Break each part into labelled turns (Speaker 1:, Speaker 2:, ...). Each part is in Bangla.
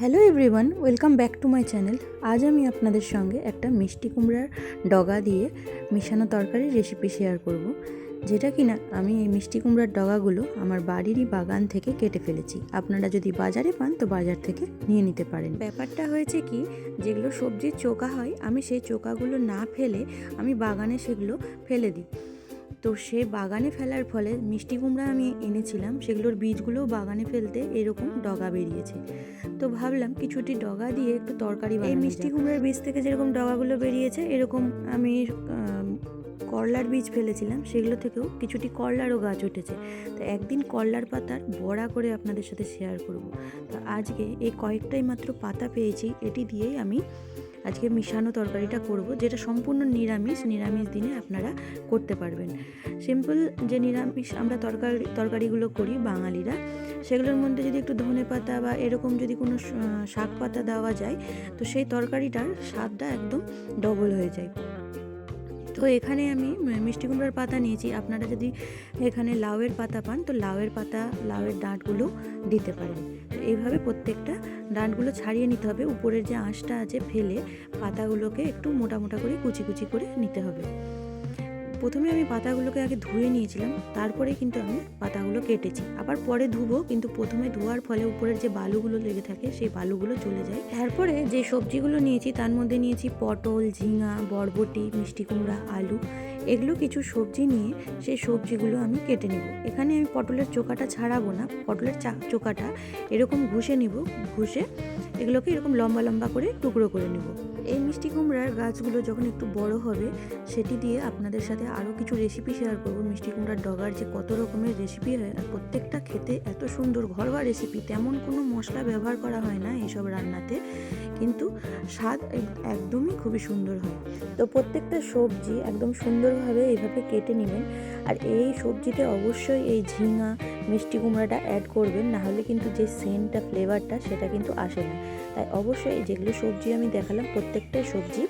Speaker 1: Hello everyone welcome back to my channel আজ আমি আপনাদের সঙ্গে একটা মিষ্টি কুমড়ার ডগা দিয়ে মিশানো তরকারির রেসিপি শেয়ার করব, যেটা কিনা আমি এই মিষ্টি কুমড়ার ডগাগুলো আমার বাড়িরই বাগান থেকে কেটে ফেলেছি। আপনারা যদি বাজারে পান, তো বাজার থেকে নিয়ে নিতে পারেন। ব্যাপারটা হয়েছে কি, যেগুলো সবজির চোকা হয়, আমি সেই চোকাগুলো না ফেলে আমি বাগানে সেগুলো ফেলে দিই। তো সে বাগানে ফেলার ফলে মিষ্টি কুমড়া আমি এনেছিলাম সেগুলোর বীজগুলোও বাগানে ফেলতে এরকম ডগা বেরিয়েছে। তো ভাবলাম কিছুটি ডগা দিয়ে একটু তরকারি এই মিষ্টি কুমড়ার বীজ থেকে যেরকম ডগাগুলো বেরিয়েছে এরকম আমি করলার বীজ ফেলেছিলাম সেগুলো থেকেও কিছুটি করলারও গাছ উঠেছে। তো একদিন করলার পাতার বড়া করে আপনাদের সাথে শেয়ার করব। তো আজকে এই কয়েকটাই মাত্র পাতা পেয়েছি এটি দিয়েই আমি আজকে মিশানো তরকারিটা করব, যেটা সম্পূর্ণ নিরামিষ নিরামিষ দিনে আপনারা করতে পারবেন। সিম্পল যে নিরামিষ আমরা তরকারি, তরকারিগুলো করি বাঙালিরা, সেগুলোর মধ্যে যদি একটু ধনে পাতা বা এরকম যদি কোনো শাক পাতা দেওয়া যায়, তো সেই তরকারিটার স্বাদটা একদম ডবল হয়ে যায়। তো এখানে আমি মিষ্টি কুমড়ার পাতা নিয়েছি, আপনারা যদি এখানে লাউয়ের পাতা পান, তো লাউয়ের পাতা, লাউয়ের ডাঁটগুলো দিতে পারেন। এইভাবে প্রত্যেকটা ডাঁটগুলো ছাড়িয়ে নিতে হবে। উপরের যে আঁশটা আছে ফেলে পাতাগুলোকে একটু মোটা মোটা করে কুচি কুচি করে নিতে হবে। প্রথমে আমি পাতাগুলোকে আগে ধুয়ে নিয়েছিলাম, তারপরে কিন্তু আমি পাতাগুলো কেটেছি। আবার পরে ধুবো, কিন্তু প্রথমে ধোয়ার ফলে উপরের যে বালুগুলো লেগে থাকে, সেই বালুগুলো চলে যায়। তারপরে যে সবজিগুলো নিয়েছি, তার মধ্যে নিয়েছি পটল, ঝিঙা, বরবটি, মিষ্টি কুমড়া, আলু, এগুলো কিছু সবজি নিয়ে সেই সবজিগুলো আমি কেটে নেব। এখানে আমি পটলের চোকাটা ছাড়াবো না, পটলের চা, চোকাটা এরকম ঘুষে নিব, ঘুষে এগুলোকে এরকম লম্বা লম্বা করে টুকরো করে নেব। এই মিষ্টি কুমড়ার গাছগুলো যখন একটু বড় হবে, সেটি দিয়ে আপনাদের সাথে আরও কিছু রেসিপি শেয়ার করব। মিষ্টি কুমড়ার ডগার যে কত রকমের রেসিপি হয় আর প্রত্যেকটা খেতে এত সুন্দর ঘরোয়া রেসিপি তেমন কোনো মশলা ব্যবহার করা হয় না এইসব রান্নাতে, কিন্তু স্বাদ একদমই খুবই সুন্দর হয়। তো প্রত্যেকটা সবজি একদম সুন্দরভাবে এইভাবে কেটে নেবেন। আর এই সবজিতে অবশ্যই এই ঝিঙা, মিষ্টি কুমড়াটা অ্যাড করবেন, না হলে কিন্তু যে সেন্টটা ফ্লেভারটা সেটা কিন্তু আসে না। তাই অবশ্যই যেগুলো সবজি আমি দেখালাম প্রত্যেকটাই সবজি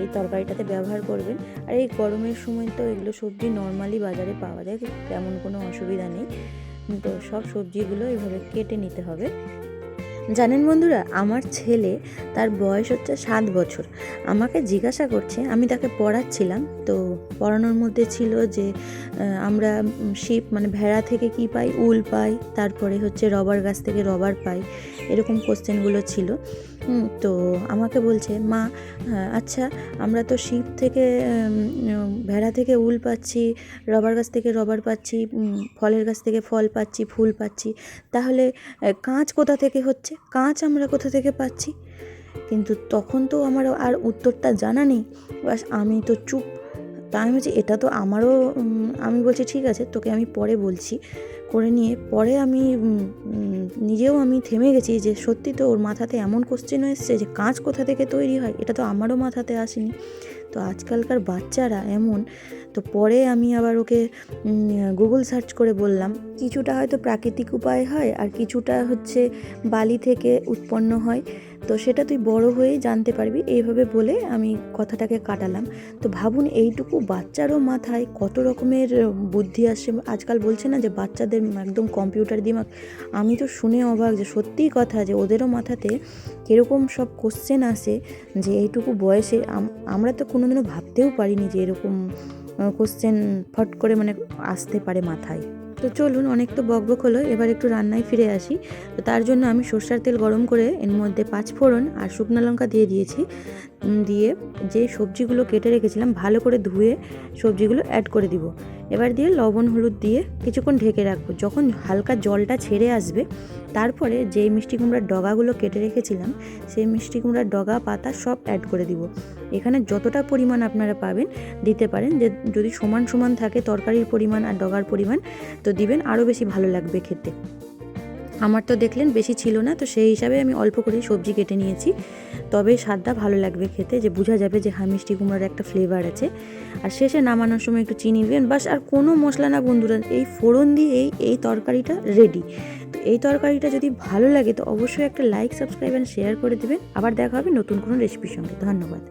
Speaker 1: এই তরকারিটাতে ব্যবহার করবেন। আর এই গরমের সময় তো এগুলো সবজি নর্মালি বাজারে পাওয়া যায়, তেমন কোনো অসুবিধা নেই। তো সব সবজিগুলো এইভাবে কেটে নিতে হবে। জানেন বন্ধুরা, আমার ছেলে তার বয়স হচ্ছে সাত বছর। আমাকে জিজ্ঞাসা করছে, আমি তাকে পড়াচ্ছিলাম, তো পড়ানোর মধ্যে ছিল যে আমরা শিপ মানে ভেড়া থেকে কি পাই? উল পাই, তারপরে হচ্ছে রবার গাছ থেকে রবার পাই, এরকম কোশ্চেনগুলো ছিল। তো আমাকে বলছে, মা আচ্ছা আমরা তো শিব থেকে ভেড়া থেকে উল পাচ্ছি, রবার গাছ থেকে রবার পাচ্ছি ফলের গাছ থেকে ফল পাচ্ছি, ফুল পাচ্ছি। তাহলে কাঁচ কোথা থেকে হচ্ছে? কাঁচ আমরা কোথা থেকে পাচ্ছি? কিন্তু তখন তো আমার আর উত্তরটা জানা নেই। বাস আমি তো চুপ তা আমি বলছি, এটা তো আমারও আমি বলছি, ঠিক আছে, তোকে আমি পরে বলছি। করে নিয়ে পরে আমি নিজেও আমি থেমে গেছি যে সত্যি তো ওর মাথাতে এমন কোশ্চেন এসছে যে কাঁচ কোথা থেকে তৈরি হয়? এটা তো আমারও মাথাতে আসেনি। তো আজকালকার বাচ্চারা এমন, তো পরে আমি আবার ওকে গুগল সার্চ করে বললাম, কিছুটা হয়তো প্রাকৃতিক উপায় হয় আর কিছুটা হচ্ছে বালি থেকে উৎপন্ন হয়। তো সেটা তুই বড় হয়েই জানতে পারবি, এইভাবে বলে আমি কথাটাকে কাটালাম। তো ভাবুন এইটুকু বাচ্চারও মাথায় কত রকমের বুদ্ধি আসে আজকাল বলছে না যে বাচ্চাদের একদম কম্পিউটার দিমাগ আমি তো শুনে অবাক যে সত্যিই কথা যে ওদেরও মাথাতে কীরকম সব কোশ্চেন আসে যে এইটুকু বয়সে আমরা তো কোনোদিনও ভাবতেও পারিনি যে এরকম কোশ্চেন ফট করে মানে আসতে পারে মাথায়। তো চলুন, অনেক তো বকবক হলো, এবার একটু রান্নায় ফিরে আসি। তো তার জন্য আমি সর্ষার তেল গরম করে এর মধ্যে পাঁচ ফোড়ন আর শুকনো লঙ্কা দিয়ে দিয়েছি। দিয়ে যে সবজিগুলো কেটে রেখেছিলাম, ভালো করে ধুয়ে সবজিগুলো অ্যাড করে দিব। এবার দিয়ে লবণ, হলুদ দিয়ে কিছুক্ষণ ঢেকে রাখব। যখন হালকা জলটা ছেড়ে আসবে, তারপরে যেই মিষ্টি কুমড়ার ডগাগুলো কেটে রেখেছিলাম, সেই মিষ্টি কুমড়ার ডগা, পাতা সব অ্যাড করে দিব। এখানে যতটা পরিমাণ আপনারা পাবেন, দিতে পারেন। যে, যদি সমান সমান থাকে তরকারির পরিমাণ আর ডগার পরিমাণ, তো দিবেন। আরও বেশি ভালো লাগবে খেতে। আমার তো দেখলেন বেশি ছিল না, তো সেই হিসাবে আমি অল্প করে সবজি কেটে নিয়েছি। তবে স্বাদটা ভালো লাগবে খেতে, যে বোঝা যাবে যে হ্যাঁ মিষ্টি কুমড়ার একটা ফ্লেভার আছে। আর শেষে নামানোর সময় একটু চিনি দিবেন। বাস, আর কোনো মশলা না বন্ধুরা, এই ফোড়ন দিয়েই এই এই তরকারিটা রেডি তো এই তরকারিটা যদি ভালো লাগে, তো অবশ্যই একটা লাইক সাবস্ক্রাইব অ্যান্ড শেয়ার করে দেবেন। আবার দেখা হবে নতুন কোনো রেসিপির সঙ্গে। ধন্যবাদ।